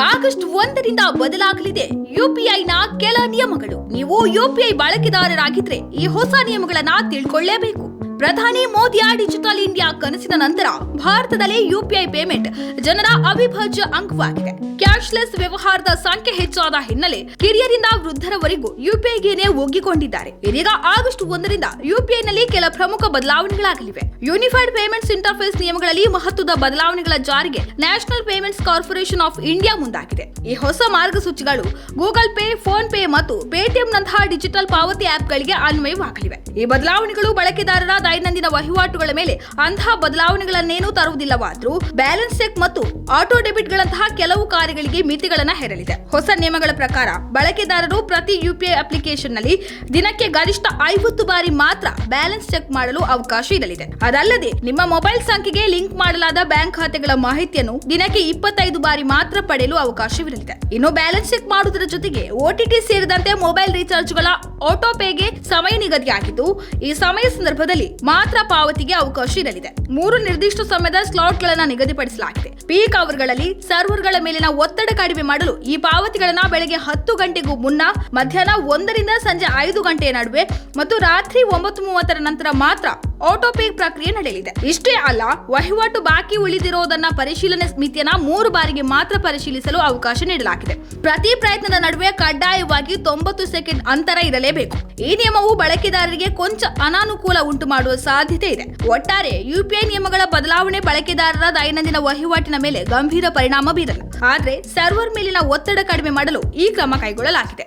August ಒಂದರಿಂದ ಬದಲಾಗಲಿದೆ. ಯುಪಿಐನ ಕೆಲ ನಿಯಮಗಳು. ನೀವು ಯುಪಿಐ ಬಳಕೆದಾರರಾಗಿದ್ರೆ ಈ ಹೊಸ ನಿಯಮಗಳನ್ನ ತಿಳ್ಕೊಳ್ಳೇಬೇಕು. ಪ್ರಧಾನಿ ಮೋದಿಯ ಡಿಜಿಟಲ್ ಇಂಡಿಯಾ ಕನಸಿನ ನಂತರ ಭಾರತದಲ್ಲಿ ಯುಪಿಐ ಪೇಮೆಂಟ್ ಜನರ ಅವಿಭಾಜ್ಯ ಅಂಗವಾಗಿದೆ. ಕ್ಯಾಶ್ಲೆಸ್ ವ್ಯವಹಾರದ ಸಂಖ್ಯೆ ಹೆಚ್ಚಾದ ಹಿನ್ನೆಲೆ ಕಿರಿಯರಿಂದ ವೃದ್ಧರವರೆಗೂ ಯುಪಿಐಗೆನೆ ಒಗ್ಗಿಕೊಂಡಿದ್ದಾರೆ. ಇದೀಗ ಆಗಸ್ಟ್ ಒಂದರಿಂದ ಯುಪಿಐನಲ್ಲಿ ಕೆಲ ಪ್ರಮುಖ ಬದಲಾವಣೆಗಳಾಗಲಿವೆ. ಯೂನಿಫೈಡ್ ಪೇಮೆಂಟ್ಸ್ ಇಂಟರ್ಫೇಸ್ ನಿಯಮಗಳಲ್ಲಿ ಮಹತ್ವದ ಬದಲಾವಣೆಗಳ ಜಾರಿಗೆ National Payments Corporation of India ಮುಂದಾಗಿದೆ. ಈ ಹೊಸ ಮಾರ್ಗಸೂಚಿಗಳು ಗೂಗಲ್ ಪೇ, ಫೋನ್ ಪೇ ಮತ್ತು ಪೇಟಿಎಂ ನಂತಹ ಡಿಜಿಟಲ್ ಪಾವತಿ ಆಪ್ಗಳಿಗೆ ಅನ್ವಯವಾಗಲಿವೆ. ಈ ಬದಲಾವಣೆಗಳು ಬಳಕೆದಾರರ ದೈನಂದಿನ ವಹಿವಾಟುಗಳ ಮೇಲೆ ಅಂತಹ ಬದಲಾವಣೆಗಳನ್ನೇನೂ ತರುವುದಿಲ್ಲವಾದರೂ ಬ್ಯಾಲೆನ್ಸ್ ಚೆಕ್ ಮತ್ತು ಆಟೋ ಡೆಬಿಟ್ಗಳಂತಹ ಕೆಲವು ಕಾರ್ಯಗಳಿಗೆ ಮಿತಿಗಳನ್ನು ಹೇರಲಿದೆ. ಹೊಸ ನಿಯಮಗಳ ಪ್ರಕಾರ ಬಳಕೆದಾರರು ಪ್ರತಿ ಯುಪಿಐ ಅಪ್ಲಿಕೇಶನ್ನಲ್ಲಿ ದಿನಕ್ಕೆ ಗರಿಷ್ಠ ಐವತ್ತು ಬಾರಿ ಮಾತ್ರ ಬ್ಯಾಲೆನ್ಸ್ ಚೆಕ್ ಮಾಡಲು ಅವಕಾಶ ಇರಲಿದೆ. ಅದಲ್ಲದೆ ನಿಮ್ಮ ಮೊಬೈಲ್ ಸಂಖ್ಯೆಗೆ ಲಿಂಕ್ ಮಾಡಲಾದ ಬ್ಯಾಂಕ್ ಖಾತೆಗಳ ಮಾಹಿತಿಯನ್ನು ದಿನಕ್ಕೆ ಇಪ್ಪತ್ತೈದು ಬಾರಿ ಮಾತ್ರ ಪಡೆಯಲು ಅವಕಾಶವಿರಲಿದೆ. ಇನ್ನು ಬ್ಯಾಲೆನ್ಸ್ ಚೆಕ್ ಮಾಡುವುದರ ಜೊತೆಗೆ ಓಟಿಟಿ ಸೇರಿದಂತೆ ಮೊಬೈಲ್ ರೀಚಾರ್ಜ್ಗಳ ಆಟೋ ಪೇಗೆ ಸಮಯ ನಿಗದಿಯಾಗಿದ್ದು, ಈ ಸಮಯ ಸಂದರ್ಭದಲ್ಲಿ ಮಾತ್ರ ಪಾವತಿಗೆ ಅವಕಾಶ ಇರಲಿದೆ. ಮೂರು ನಿರ್ದಿಷ್ಟ ಸಮಯದ ಸ್ಲಾಟ್ಗಳನ್ನು ನಿಗದಿಪಡಿಸಲಾಗಿದೆ. ಪೀಕ್ ಅವರ್ಗಳಲ್ಲಿ ಸರ್ವರ್ಗಳ ಮೇಲಿನ ಒತ್ತಡ ಕಡಿಮೆ ಮಾಡಲು ಈ ಪಾವತಿಗಳನ್ನ ಬೆಳಗ್ಗೆ ಹತ್ತು ಗಂಟೆಗೂ ಮುನ್ನ ಮಧ್ಯಾಹ್ನ ಒಂದರಿಂದ ಸಂಜೆ ಐದು ಗಂಟೆಯ ನಡುವೆ ಮತ್ತು ರಾತ್ರಿ ಒಂಬತ್ತು ಮೂವತ್ತರ ನಂತರ ಮಾತ್ರ ಆಟೋ ಪೇ ಪ್ರಕ್ರಿಯೆ ನಡೆಯಲಿದೆ. ಇಷ್ಟೇ ಅಲ್ಲ, ವಹಿವಾಟು ಬಾಕಿ ಉಳಿದಿರೋದನ್ನ ಪರಿಶೀಲನೆ ಮಿತಿಯನ್ನ ಮೂರು ಬಾರಿಗೆ ಮಾತ್ರ ಪರಿಶೀಲಿಸಲು ಅವಕಾಶ ನೀಡಲಾಗಿದೆ. ಪ್ರತಿ ಪ್ರಯತ್ನದ ನಡುವೆ ಕಡ್ಡಾಯವಾಗಿ ತೊಂಬತ್ತು ಸೆಕೆಂಡ್ ಅಂತರ ಇರಲೇಬೇಕು. ಈ ನಿಯಮವು ಬಳಕೆದಾರರಿಗೆ ಕೊಂಚ ಅನಾನುಕೂಲ ಉಂಟು ಮಾಡುವ ಸಾಧ್ಯತೆ ಇದೆ. ಒಟ್ಟಾರೆ ಯುಪಿಐ ನಿಯಮಗಳ ಬದಲಾವಣೆ ಬಳಕೆದಾರರ ದೈನಂದಿನ ವಹಿವಾಟಿನ ಮೇಲೆ ಗಂಭೀರ ಪರಿಣಾಮ ಬೀರಲ್ಲ. ಆದರೆ, ಸರ್ವರ್ ಮೇಲಿನ ಒತ್ತಡ ಕಡಿಮೆ ಮಾಡಲು ಈ ಕ್ರಮ ಕೈಗೊಳ್ಳಲಾಗಿದೆ.